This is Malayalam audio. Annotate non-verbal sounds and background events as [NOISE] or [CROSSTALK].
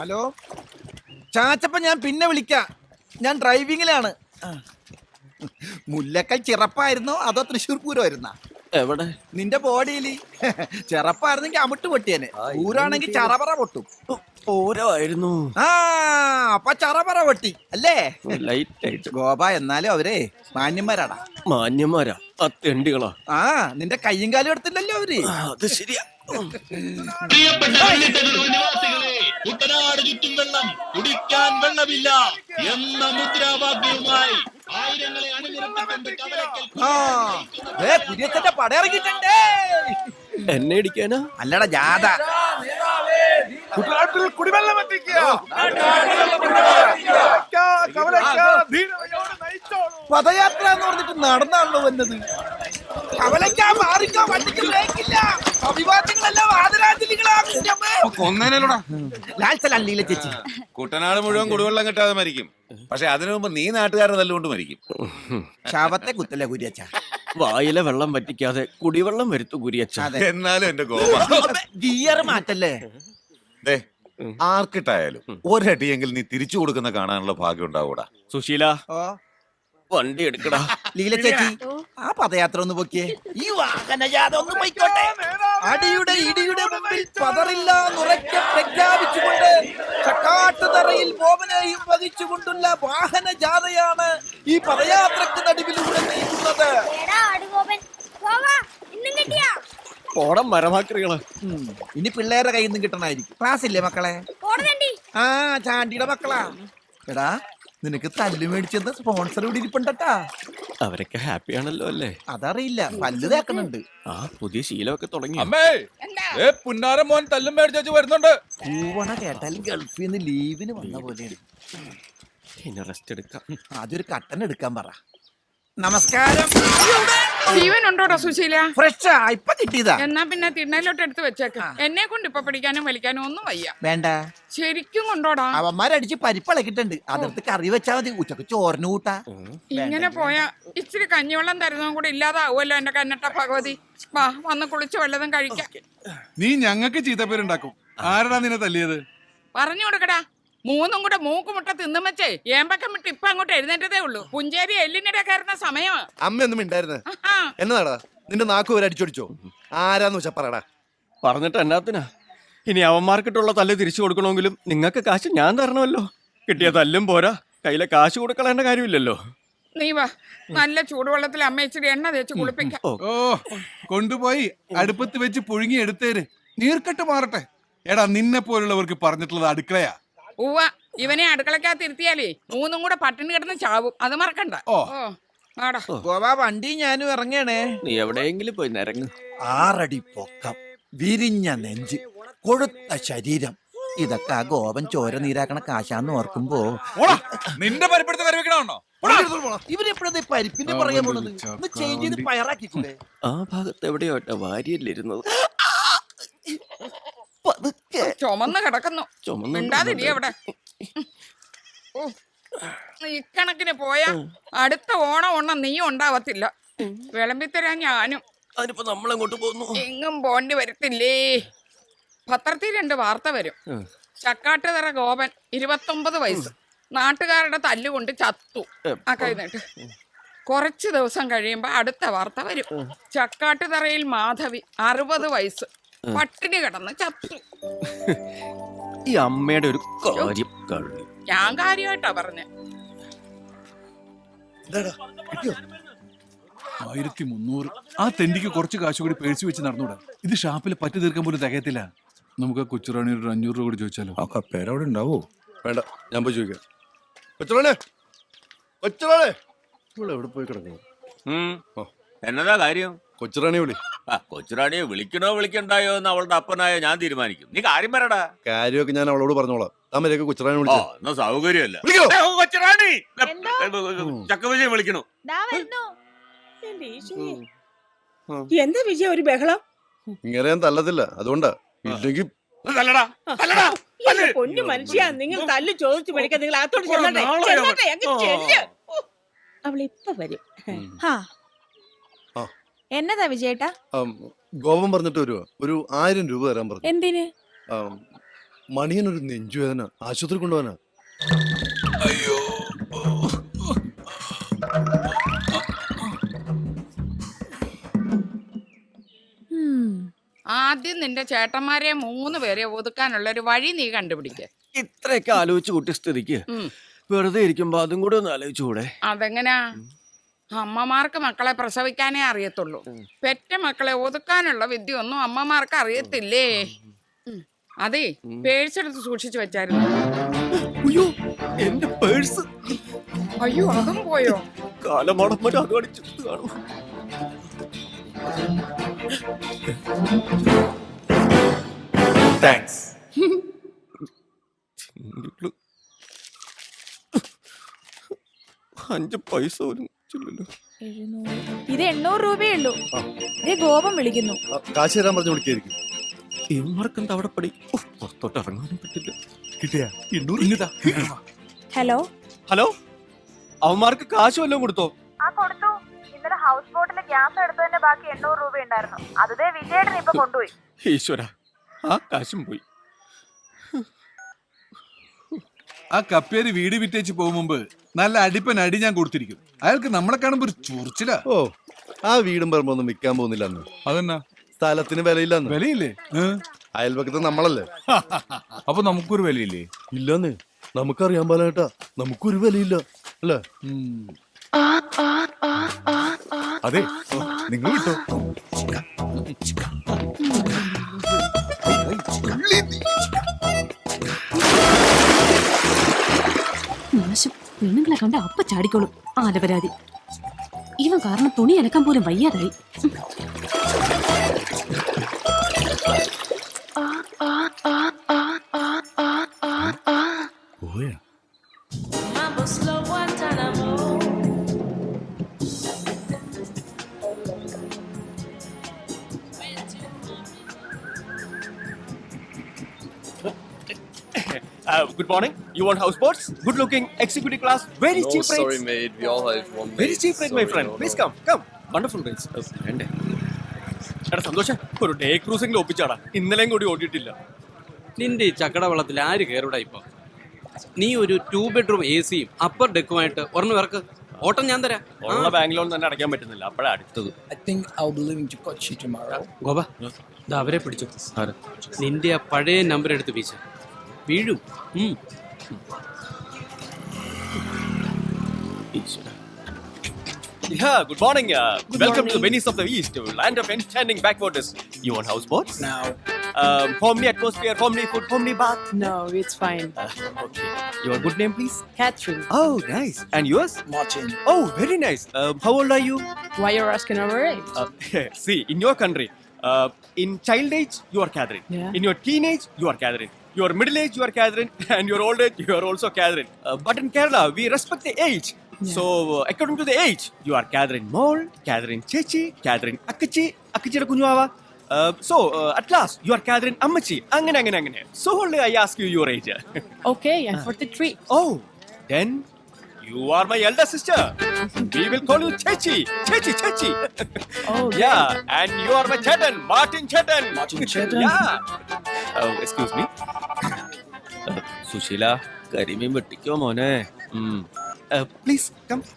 ഹലോ? ചാച്ചപ്പ ഞാൻ പിന്നെ വിളിക്കാം. ഞാൻ ഡ്രൈവിങ്ങിലാണ്. മുല്ലക്കൽ ചിറപ്പായിരുന്നോ? അതോ തൃശ്ശൂർ പൂരമായിരുന്ന? എവിടെ? നിന്റെ ബോഡിയിൽ. ചിറപ്പായിരുന്നെങ്കിൽ അമിട്ട് പൊട്ടിയനെ. പൂരാണെങ്കിൽ ചറപറ പൊട്ടും. പൂരമായിരുന്നു. ആ അപ്പൊ ചറപറ പൊട്ടി. അല്ലേ? ലൈറ്റ് ആയിട്ട് ഗോപ എന്നാലും അവരെ മാന്യന്മാരാടാ. മാന്യന്മാരാ. ആ തെണ്ടികളാ. ആ നിന്റെ കയ്യും കാലും എടുത്തില്ലല്ലോ അവർ. അത് ശരിയാ. പ്രിയപ്പെട്ട നിവാസികളെ കുട്ടനാട് ചുറ്റും വെള്ളം കുടിക്കാൻ വെള്ളമില്ല എന്ന മുദ്രാവാക്യവുമായി ആയിരങ്ങളെ അണിനിരത്തിക്കൊണ്ട് ഏ എന്നെ ഇടിക്കാനാ? അല്ലട ജാഥ. കുട്ടനാട്ടിൽ കുടിവെള്ളം എത്തിക്കുക. പദയാത്ര എന്ന് പറഞ്ഞിട്ട് നടന്നാണല്ലോ വന്നത്. കവലയ്ക്കാ മാറിക്കോ വണ്ടിക്ക് ചേച്ചി. കുട്ടനാട് മുഴുവൻ കുടിവെള്ളം കിട്ടാതെ മരിക്കും. പക്ഷെ അതിനു മുമ്പ് നീ നാട്ടുകാരെ തല്ലുകൊണ്ട് മരിക്കും. ശാപത്തെ കുത്തല്ലേ കുര്യച്ച? വായിലെ വെള്ളം പറ്റിക്കാതെ കുടിവെള്ളം വരുത്തു കുരിയച്ച. എന്നാലും എന്റെ ഗോപ ഗിയർ മാറ്റല്ലേ? ദേ ആർക്കിട്ടായാലും ഒരടിയെങ്കിൽ നീ തിരിച്ചു കൊടുക്കുന്ന കാണാനുള്ള ഭാഗ്യം ഉണ്ടാവൂടാ. സുശീല വണ്ടി എടുക്കടാ. ലീല ചേച്ചി ആ. പദയാത്ര ഒന്ന് പൊക്കിയേ. ഈ വാഹനജാഥ ഒന്ന് പൊയ്ക്കോട്ടെ. അടിയുടെ ഇടിയുടെ മുമ്പിൽ പതറില്ല നുറയ്ക്ക പ്രഖ്യാപിച്ചുകൊണ്ട് ചക്കാട്ടുതറയിൽ ബോബനെയും വഹിച്ചുകൊണ്ടുള്ള വാഹനജാഥയാണ് ഈ പദയാത്രക്ക് നടുവിലൂടെ കിട്ടിയാ? പോടം മരമാക്രികൾ. ഇനി പിള്ളേരുടെ കയ്യിൽ നിന്ന് കിട്ടണായിരിക്കും ക്ലാസ് ഇല്ലേ മക്കളെ ആ ചാണ്ടിയുടെ മക്കളാ. എടാ നിനക്ക് തല്ല് മേടിച്ചെന്ന് സ്പോൺസർ ഇവിടെ ഇരിപ്പുണ്ടട്ടാ. അവരൊക്കെ ഹാപ്പി ആണല്ലോ അല്ലേ? അതറിയില്ല പല്ല് തേക്കണുണ്ട്. ആ പുതിയ ശീലമൊക്കെ തുടങ്ങി. അമ്മേ ഏ പുന്നാരം മോൻ തല്ലും മേടിച്ചു വരുന്നുണ്ട്. പൂവണ കേട്ടാൽ ഗൾഫിൽ നിന്ന് ലീവിന് വന്ന പോലെയാണ്. ഇനി റെസ്റ്റ് എടുക്കാം. ആദ്യം ഒരു കട്ടൻ എടുക്കാൻ പറ. നമസ്കാരം. ജീവൻ ഉണ്ടോടാ സുശീല? ഫ്രഷാ ഇപ്പൊ കിട്ടിയതാ. എന്നാ പിന്നെ തിണ്ണയിലോട്ട് എടുത്ത് വെച്ചേക്കാം. എന്നെ കൊണ്ട് ഇപ്പൊ പിടിക്കാനും വലിക്കാനും ഒന്നും വയ്യ. വേണ്ട. ശരിക്കും കൊണ്ടോടാ. അവന്മാരടിച്ച് പരിപ്പിളക്കിട്ടുണ്ട്. അതിർത്ത് കറി വെച്ചാ മതി. ഉച്ചയ്ക്ക് ചോറിന് കൂട്ടാ. ഇങ്ങനെ പോയാ ഇച്ചിരി കഞ്ഞിവെള്ളം തരുന്നതും കൂടെ ഇല്ലാതാവുമല്ലോ എന്റെ കന്നട്ട ഭഗവതി. വാ വന്ന് കുളിച്ച് വല്ലതും കഴിക്കാം. നീ ഞങ്ങക്ക് ചീത്തപ്പേരുണ്ടാക്കും. ആരടാ നിന്നെ തല്ലിയത്? പറഞ്ഞു കൊടുക്കടാ. മൂന്നും കൂടെ മൂക്കുമുട്ട തിന്നുമച്ചേ ഏമ്പക്കം വിട്ട് ഇപ്പൊ അങ്ങോട്ട് എഴുന്നേറ്റതേ ഉള്ളൂ. പുഞ്ചേരി എല്ലിനിടെ കയറുന്ന സമയമാ അമ്മയൊന്നും ഉണ്ടായിരുന്നു. എന്നതാടാ? നിന്റെ നാക്കു വരെ അടിച്ചോടിച്ചോ? ആരാന്ന് വെച്ചാ പറയടാ? പറഞ്ഞിട്ട് എന്നാത്തിനാ? ഇനി അവന്മാർക്കിട്ടുള്ള തല്ല് തിരിച്ചു കൊടുക്കണമെങ്കിലും നിങ്ങൾക്ക് കാശ് ഞാൻ തരണമല്ലോ. കിട്ടിയ തല്ലും പോരാ. കയ്യിലെ കാശ് കൊടുക്കളേണ്ട കാര്യമില്ലല്ലോ. നീ വാ. നല്ല ചൂടുവെള്ളത്തിൽ അമ്മ ഇച്ചിരി എണ്ണ തേച്ച് കുളിപ്പിക്കാം. ഓ. ഓ കൊണ്ടുപോയി അടുപ്പത്ത് വെച്ച് പുഴുങ്ങി എടുത്തേര്. നീർക്കെട്ട് മാറട്ടെ. എടാ നിന്നെ പോലുള്ളവർക്ക് പറഞ്ഞിട്ടുള്ളത് അടുക്കളയാ. ഉവ്വ ഇവനെ അടുക്കളക്കകത്ത് ഇരുത്തിയാലേ മൂന്നും കൂടെ പട്ടിണി കിടന്ന് ചാവും. അത് മറക്കണ്ട. ഓ. ആടാ ഗോവാ വണ്ടി ഞാനും ഇറങ്ങണേ. നീ എവിടെയെങ്കിലും പോയി നിരങ്ങ. ആറടി പൊക്കം വിരിഞ്ഞ നെഞ്ച് കൊഴുത്ത ശരീരം. ഇതൊക്കെ ആ ഗോപൻ ചോര നീരാക്കണ കാശാന്ന് ഓർക്കുമ്പോ. ഓടാ നിന്റെ പരിപ്പെടുത്ത് കറി വെക്കണോ ഇവരെപ്പോഴത്തെ പരിപ്പിന്റെ പറയാൻ പോണത്? ചേഞ്ച് ചെയ്ത് പയറാക്കിക്കൂടെ? ആ ഭാഗത്ത് എവിടെയോട്ടെ ഇരുന്നത് ചുമന്ന് കിടക്കുന്നു. മിണ്ടാതിരി അവിടെ. ഇക്കണക്കിന് പോയാ അടുത്ത ഓണം ഒണ്ണം നീ ഉണ്ടാവത്തില്ല. വിളമ്പിത്തരാ ഞാനും. അതിനിപ്പോ നമ്മളെങ്ങോട്ട് പോകുന്നു? എങ്ങും പോണ്ടി വരത്തില്ലേ? പത്രത്തിൽ രണ്ട് വാർത്ത വരും. ചക്കാട്ടുതറ ഗോപൻ ഇരുപത്തൊമ്പത് വയസ്സ്. നാട്ടുകാരുടെ തല്ലുകൊണ്ട് ചത്തു. ആ കഴിഞ്ഞിട്ട് കുറച്ച് ദിവസം കഴിയുമ്പോ അടുത്ത വാർത്ത വരും. ചക്കാട്ടുതറയിൽ മാധവി അറുപത് വയസ്സ്. പട്ടിണി കിടന്ന് ചത്തു. ഈ അമ്മയുടെ ഒരു കാര്യം കള്ളി ഞാൻ കാര്യമായിട്ടാ പറഞ്ഞ. ആയിരത്തി മുന്നൂറ്. ആ തെണ്ടിക്ക് കുറച്ച് കാശ് കൂടി പേഴ്സി വെച്ച് നടന്നൂടാ? ഇത് ഷാപ്പിൽ പറ്റി തീർക്കാൻ പോലും തികയത്തില്ല. നമുക്ക് ആ കൊച്ചുറാണി ഒരു അഞ്ഞൂറ് രൂപ കൂടി ചോദിച്ചാലോ? ആ പേരവിടെ ഉണ്ടാവോ? വേണ്ട ഞാൻ പോയി ചോദിക്കാം. കൊച്ചുറാണേ കൊച്ചുറാണേ. ഇവിടെ എവിടെ പോയി കിടക്കുന്നു. എന്നതാ കാര്യം? കൊച്ചുറാണി വിളി. ആ കൊച്ചുറാണിയെ വിളിക്കണോ വിളിക്കണ്ടായോ എന്ന് അവളുടെ അപ്പനായ ഞാൻ തീരുമാനിക്കും. നീ കാര്യം പറയടാ. കാര്യമൊക്കെ ഞാൻ അവളോട് പറഞ്ഞോളാം. താമരയൊക്കെ കൊച്ചുറാണി ഓ വിളിച്ചു എന്നാ സൗകര്യമല്ല. വിളിക്കോ? ഏ, ഓ, കൊച്ചുറാണി. എന്തോ? ചക്കവിജയം വിളിക്കണു? ദാ വരുന്നു. എന്റെ ഈശോയെ. എന്താ വിജയ ഒരു ബഹളം? ഇങ്ങനെ ഞാൻ തല്ലത്തില്ല. അതുകൊണ്ടാ. ഇല്ലെങ്കിൽ തല്ലടാ തല്ലടാ എന്റെ പൊന്നു മനുഷ്യ നിങ്ങൾ തല്ലു ചോദിച്ചു മേടിക്കാൻ നിങ്ങൾ അകത്തോട്ട് ചെല്ലട്ടെ നാളെ ചെല്ലട്ടെ അങ്ങ് ചെല്ല്. അവൾ ഇപ്പൊ വരും. ഹാ. ആ. എന്നതാ വിജയേട്ടാ? ആം, ഗോപം പറഞ്ഞിട്ട് വരുവാ? ഒരു ആയിരം രൂപ തരാൻ പറഞ്ഞു. എന്തിന്? ആം, മണിയനൊരു നെഞ്ചുവേദന. ആശുപത്രി കൊണ്ടുപോകാനാ. ആദ്യം നിന്റെ ചേട്ടന്മാരെ മൂന്ന് പേരെ ഒതുക്കാനുള്ള ഒരു വഴി നീ കണ്ടുപിടിക്ക. ഇത്രയൊക്കെ ആലോചിച്ച് കുട്ടി സ്ഥിതിക്ക് ഉം. വെറുതെ ഇരിക്കുമ്പോ അതും കൂടെ ഒന്ന് ആലോചിച്ചുകൂടെ? അതെങ്ങനാ? അമ്മമാർക്ക് മക്കളെ പ്രസവിക്കാനേ അറിയത്തുള്ളൂ. പെറ്റ മക്കളെ ഒതുക്കാനുള്ള വിദ്യ ഒന്നും അമ്മമാർക്ക് അറിയത്തില്ലേ. അതെ പേഴ്സ് എടുത്ത് സൂക്ഷിച്ചു വെച്ചായിരുന്നു. അയ്യോ എന്റെ പേഴ്സ്. അയ്യോ അതും പോയോ? അടിച്ചിട്ട് കാണും. താങ്ക്സ് അഞ്ച് പൈസ പോലും ചില്ലല്ലോ ഇത് എണ്ണൂറ് രൂപയേ ഉള്ളൂ. ഇതേ ഗോപം വിളിക്കുന്നു. കാശ് തരാൻ പറഞ്ഞു വിളിക്കായിരിക്കും. ഇവന്മാർക്കും തവടപ്പടി ഉഫ്, പുറത്തോട്ട് ഇറങ്ങാനും പറ്റില്ല. കിട്ടിയാ? ഇങ്ങതാ ഹലോ? ഹലോ? അവന്മാർക്ക് കാശ് വല്ലതും കൊടുത്തോ? ആ കൊടുത്തു. ഇന്നലെ ഹൗസ് ബോട്ടിലെ ഗ്യാസ് എടുത്തതിന്റെ ബാക്കി എണ്ണൂറ് രൂപ ഉണ്ടായിരുന്നു. അതേ വിജയേട്ടൻ ഇപ്പൊ കൊണ്ടുപോയി. ഈശ്വര. ആ കാശും പോയി. ആ കപ്പേര് വീട് വിറ്റേച്ച് പോകും മുമ്പ് നല്ല അടിപ്പൻ അടി ഞാൻ കൊടുത്തിരിക്കും. അയാൾക്ക് നമ്മളെ കാണുമ്പോ ഒരു ചൊറിച്ചില. ഓ ആ വീടും പറമ്പൊന്നും വിൽക്കാൻ പോകുന്നില്ല അന്ന് അതെന്നാ? സ്ഥലത്തിന് വിലയില്ലെന്ന്. വിലയില്ലേ? അയൽപക്കത്ത് നമ്മളല്ലേ? [LAUGHS] അപ്പൊ നമുക്കൊരു വിലയില്ലേ? ഇല്ലെന്ന്. നമുക്കറിയാൻ പാലേട്ടാ നമുക്കൊരു വിലയില്ല. അല്ലേ. അതെ. നിങ്ങൾ വിട്ടോ? പെണ്ണുങ്ങളെ കണ്ട അപ്പ ചാടിക്കോളും. ആലപരാതി ഇവൻ കാരണം തുണി അലക്കാൻ പോലും വയ്യാതായി. Good morning you want houseboats good looking executive class very rates. sorry mate. We all have one Very cheap very cheap rate my friend no. Come come. Wonderful rates വേണ്ടേ എടാ സന്തോഷം. ഒരു ഡേ ക്രൂസിംഗിൽ ഒപ്പിച്ചാടാ. ഇന്നലെയും കൂടി ഓടിയിട്ടില്ല. നിന്റെ ഈ ചക്കട വെള്ളത്തിൽ ആര് കയറുടാ ഇപ്പൊ? നീ ഒരു ടൂ ബെഡ്റൂം എ സിയും അപ്പർ ഡെക്കുമായിട്ട് ഒരെണ്ണം ഇറക്ക്. ഓട്ടം ഞാൻ തരാം. ഉള്ള ബാങ്ക് ലോൺ തന്നെ അടയ്ക്കാൻ പറ്റുന്നില്ല. അപ്പോഴാ അടുത്തത്. ഗോപ ദാ അവരെ പിടിച്ചു. നിന്റെ ആ പഴയ നമ്പർ എടുത്ത് വീശ. വീഴും. ഉം. Yeah, good morning. Uh, welcome to the Venice of the East, land of enchanting backwaters. You want houseboats? No, Um, homely atmosphere, homely food, homely bath. no, it's fine. Uh, okay. Your good name, please? Catherine, Oh, nice. And yours? Martin, Oh, very nice. Um, how old are you? why you're asking our age? Uh, [LAUGHS] see, in your country, uh, in child age, you are Catherine. Yeah. In your teenage, you are Catherine. Your middle age, you are Catherine. [LAUGHS] And your old age, you are also Catherine. Uh, but in Kerala, we respect the age. So, uh, according to the age, you are Catherine Mole, Catherine Chechi, Catherine Akachi, Akachi Kunyava. Uh, so, uh, at last, you are Catherine Ammachi. Angane, angane, angane. So only I ask you your age. [LAUGHS] Okay, I'm 43. oh, then you are my elder sister. we will call you Chechi. Chechi, Chechi. Oh, [LAUGHS] Yeah, and you are my Chetan, Martin Chetan. Martin Chetan? yeah. Oh, excuse me. Susheela കരിമീൻ വെട്ടിക്കോ മോനെ? Please come.